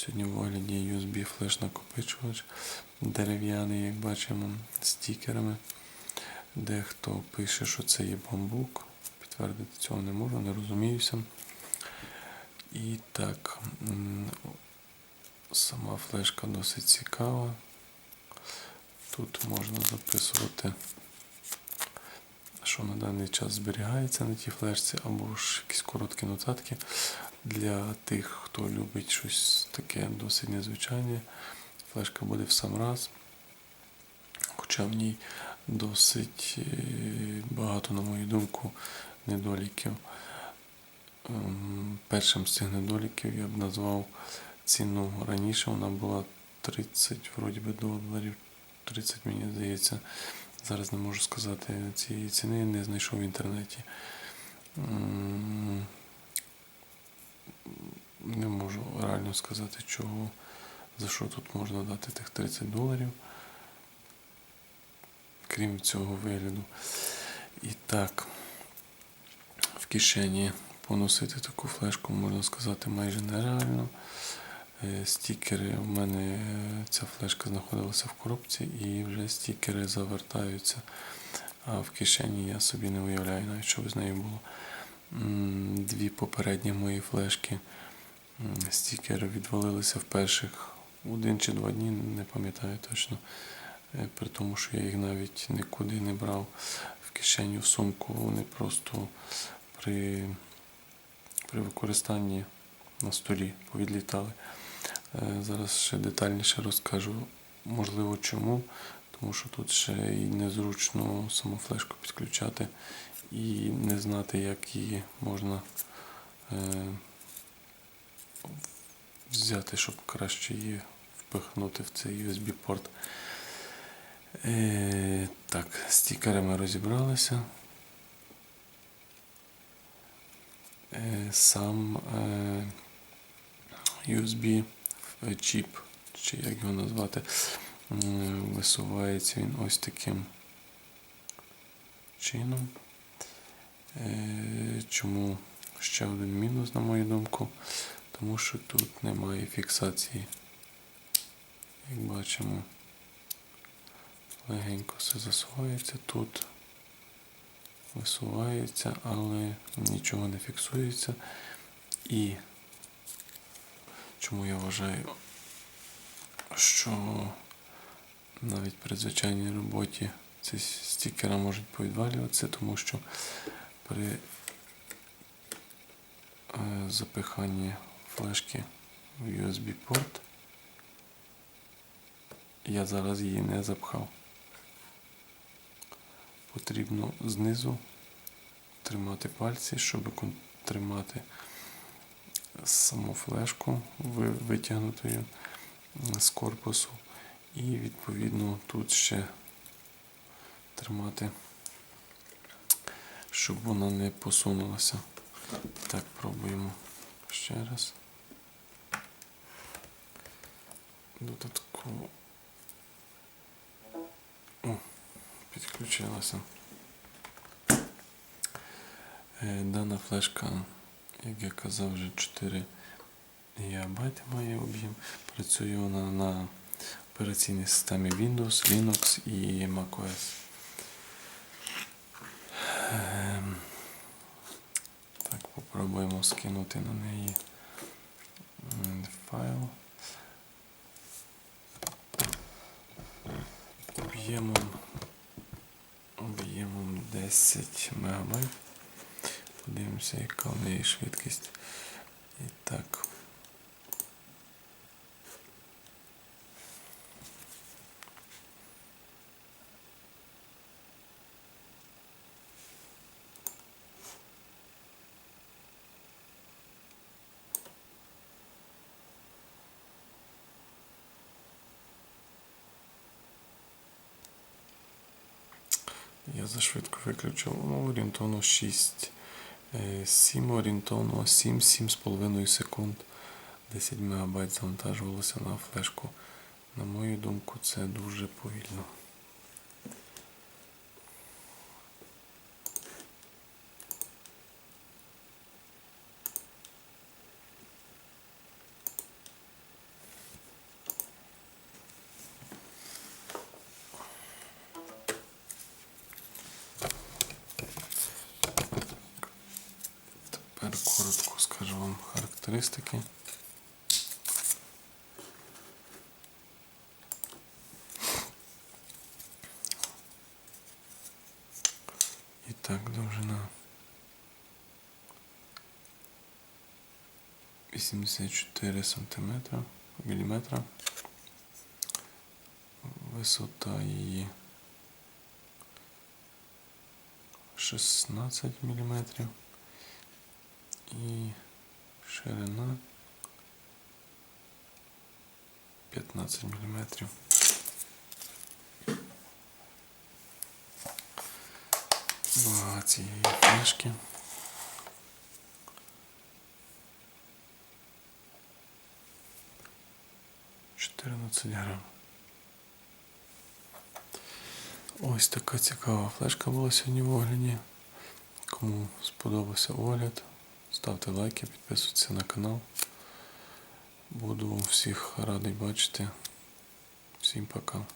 Сьогодні в огляді USB флеш накопичувач дерев'яний, як бачимо, стікерами. Дехто пише, що це є бамбук. Підтвердити цього не можу, не розуміюся. І так, сама флешка досить цікава. Тут можна записувати, що на даний час зберігається на тій флешці, або ж якісь короткі нотатки для тих, хто любить щось таке досить незвичайне. Флешка буде в сам раз. Хоча в ній досить е, багато, на мою думку, недоліків. Ем, Першим з цих недоліків я б назвав ціну раніше. Вона була 30 вроді би, доларів. 30, мені здається. Зараз не можу сказати цієї ціни, не знайшов в інтернеті. Не можу реально сказати, чого, за що тут можна дати тих 30 доларів. Крім цього вигляду. І так, в кишені поносити таку флешку, можна сказати, майже нереально. Е, Стікери в мене е, ця флешка знаходилася в коробці і вже стікери завертаються. А в кишені я собі не уявляю, навіть що з нею було. Дві попередні мої флешки. М, Стікери відвалилися в перших один чи два дні, не пам'ятаю точно. Е, При тому, що я їх навіть нікуди не брав в кишені, в сумку. Вони просто при, при використанні на столі повідлітали. Е, Зараз ще детальніше розкажу, можливо, чому. Тому що тут ще і незручно саму флешку підключати і не знати, як її можна е, взяти, щоб краще її впихнути в цей USB-порт. Е, так, стікерами розібралися. Е, сам е, USB чіп, чи як його назвати, м, висувається він ось таким чином. Е, Чому ще один мінус, на мою думку? Тому що тут немає фіксації. Як бачимо, легенько все засувається тут, висувається, але нічого не фіксується. І чому я вважаю, що навіть при звичайній роботі ці стікери можуть повідвалюватися, тому що при е, запиханні флешки в USB-порт я зараз її не запхав. Потрібно знизу тримати пальці, щоб тримати саму флешку витягнутою з корпусу. І відповідно тут ще тримати, щоб вона не посунулася. Так, пробуємо ще раз. Додатково. О, підключилася. Е, Дана флешка, як я казав, вже 4 ГБ має об'єм. Працює вона на операційній системі Windows, Linux і macOS. Ем, Так, попробуємо скинути на неї Об'ємом об'ємом 10 МБ. Подивимося, яка в неї швидкість. І так. Я зашвидко виключив. Ну, орієнтовно 6. 7 орієнтовно 7-7,5 секунд. 10 МБ завантажувалося на флешку. На мою думку, це дуже повільно. вам характеристики. І так, довжина 84 сантиметра, міліметра. Висота її 16 міліметрів. І ширина 15 міліметрів. Вага цієї флешки. Чотирнадцять грам. Ось така цікава флешка була сьогодні в огляді. Кому сподобався огляд, ставте лайки, підписуйтесь на канал. Буду всіх радий бачити. Всім пока.